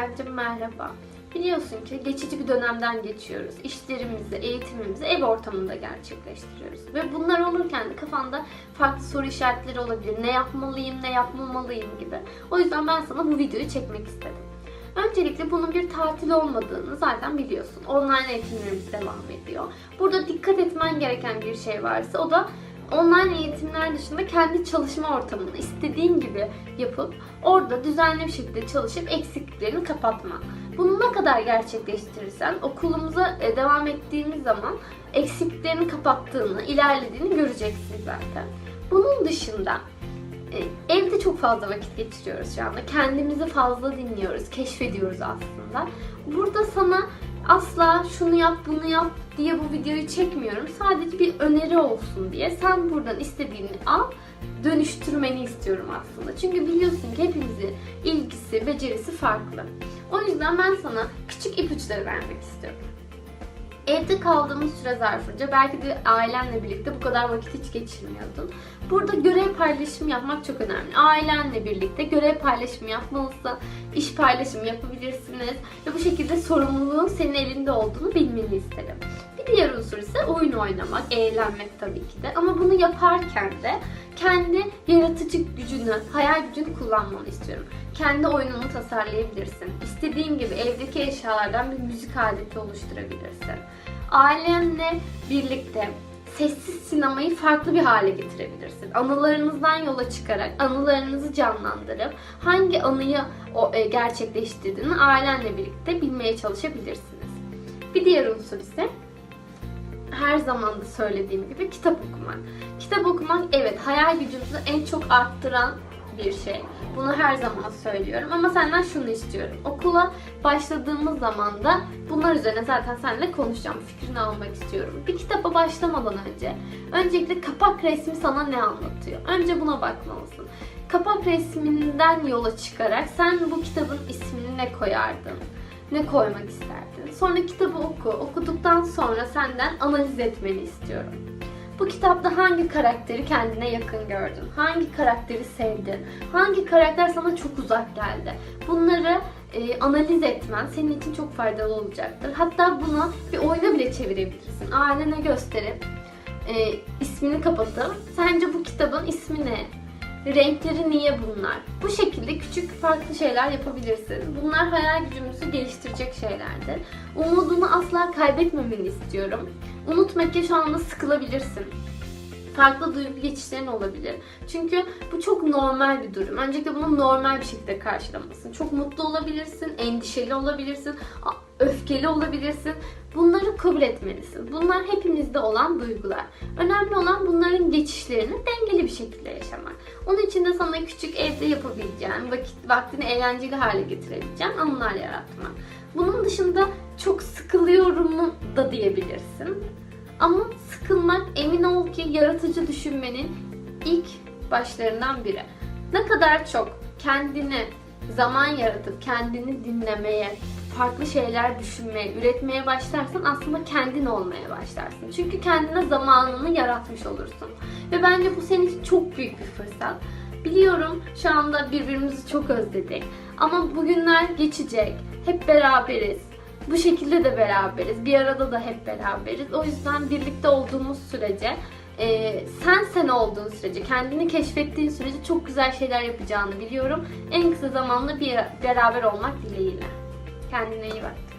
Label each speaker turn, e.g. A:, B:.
A: Yaren'cim merhaba. Biliyorsun ki geçici bir dönemden geçiyoruz. İşlerimizi, eğitimimizi ev ortamında gerçekleştiriyoruz. Ve bunlar olurken de kafanda farklı soru işaretleri olabilir. Ne yapmalıyım, ne yapmamalıyım gibi. O yüzden ben sana bu videoyu çekmek istedim. Öncelikle bunun bir tatil olmadığını zaten biliyorsun. Online eğitimlerimiz devam ediyor. Burada dikkat etmen gereken bir şey varsa o da online eğitimler dışında kendi çalışma ortamını istediğin gibi yapıp orada düzenli bir şekilde çalışıp eksikliklerini kapatman. Bunu ne kadar gerçekleştirirsen okulumuza e, devam ettiğimiz zaman eksikliklerini kapattığını, ilerlediğini göreceksin zaten. Bunun dışında e, evde çok fazla vakit geçiriyoruz şu anda. Kendimizi fazla dinliyoruz, keşfediyoruz aslında. Burada sana asla şunu yap, bunu yap diye bu videoyu çekmiyorum. Sadece bir öneri olsun diye. Sen buradan istediğini al, dönüştürmeni istiyorum aslında. Çünkü biliyorsun ki hepimizin ilgisi, becerisi farklı. O yüzden ben sana küçük ipuçları vermek istiyorum. Evde kaldığımız süre zarfınca belki de ailenle birlikte bu kadar vakit hiç geçirmiyordun. Burada görev paylaşımı yapmak çok önemli. Ailenle birlikte görev paylaşımı yapmalısın, iş paylaşımı yapabilirsiniz ve bu şekilde sorumluluğun senin elinde olduğunu bilmeni isterim. Diğer unsur ise oyun oynamak, eğlenmek tabii ki de. Ama bunu yaparken de kendi yaratıcı gücünü, hayal gücünü kullanmanı istiyorum. Kendi oyununu tasarlayabilirsin. İstediğin gibi evdeki eşyalardan bir müzik aleti oluşturabilirsin. Ailenle birlikte sessiz sinemayı farklı bir hale getirebilirsin. Anılarınızdan yola çıkarak anılarınızı canlandırıp hangi anıyı o e, gerçekleştirdiğini ailenle birlikte bilmeye çalışabilirsiniz. Bir diğer unsur ise her zaman da söylediğim gibi kitap okumak. Kitap okumak evet hayal gücümüzü en çok arttıran bir şey. Bunu her zaman söylüyorum ama senden şunu istiyorum. Okula başladığımız zaman da bunlar üzerine zaten seninle konuşacağım. Fikrini almak istiyorum. Bir kitaba başlamadan önce öncelikle kapak resmi sana ne anlatıyor? Önce buna bakmalısın. Kapak resminden yola çıkarak sen bu kitabın ismini ne koyardın? Ne koymak isterdin? Sonra kitabı oku. Okuduktan sonra senden analiz etmeni istiyorum. Bu kitapta hangi karakteri kendine yakın gördün? Hangi karakteri sevdin? Hangi karakter sana çok uzak geldi? Bunları e, analiz etmen senin için çok faydalı olacaktır. Hatta bunu bir oyuna bile çevirebilirsin. Ailene gösterip e, ismini kapatıp sence bu kitabın ismi ne? Renkleri niye bunlar? Bu şekilde küçük farklı şeyler yapabilirsin. Bunlar hayal gücümüzü geliştirecek şeylerdir. Umudunu asla kaybetmemeni istiyorum. Unutma ki şu anda sıkılabilirsin. Farklı duygu geçişlerin olabilir. Çünkü bu çok normal bir durum. Öncelikle bunu normal bir şekilde karşılamalısın. Çok mutlu olabilirsin, endişeli olabilirsin, öfkeli olabilirsin. Bunları kabul etmelisin. Bunlar hepimizde olan duygular. Önemli olan bunların geçişlerini dengeli bir şekilde yaşamak. Onun için de sana küçük evde yapabileceğin, vakit, vaktini eğlenceli hale getirebileceğin anılar yaratmak. Bunun dışında çok sıkılıyorum da diyebilirsin. Ama sıkılmak emin ol ki yaratıcı düşünmenin ilk başlarından biri. Ne kadar çok kendini zaman yaratıp kendini dinlemeye, farklı şeyler düşünmeye, üretmeye başlarsan aslında kendin olmaya başlarsın. Çünkü kendine zamanını yaratmış olursun. Ve bence bu senin için çok büyük bir fırsat. Biliyorum şu anda birbirimizi çok özledik. Ama bugünler geçecek. Hep beraberiz. Bu şekilde de beraberiz. Bir arada da hep beraberiz. O yüzden birlikte olduğumuz sürece e, sen sen olduğun sürece, kendini keşfettiğin sürece çok güzel şeyler yapacağını biliyorum. En kısa zamanda bir beraber olmak dileğiyle. Kendine iyi bak.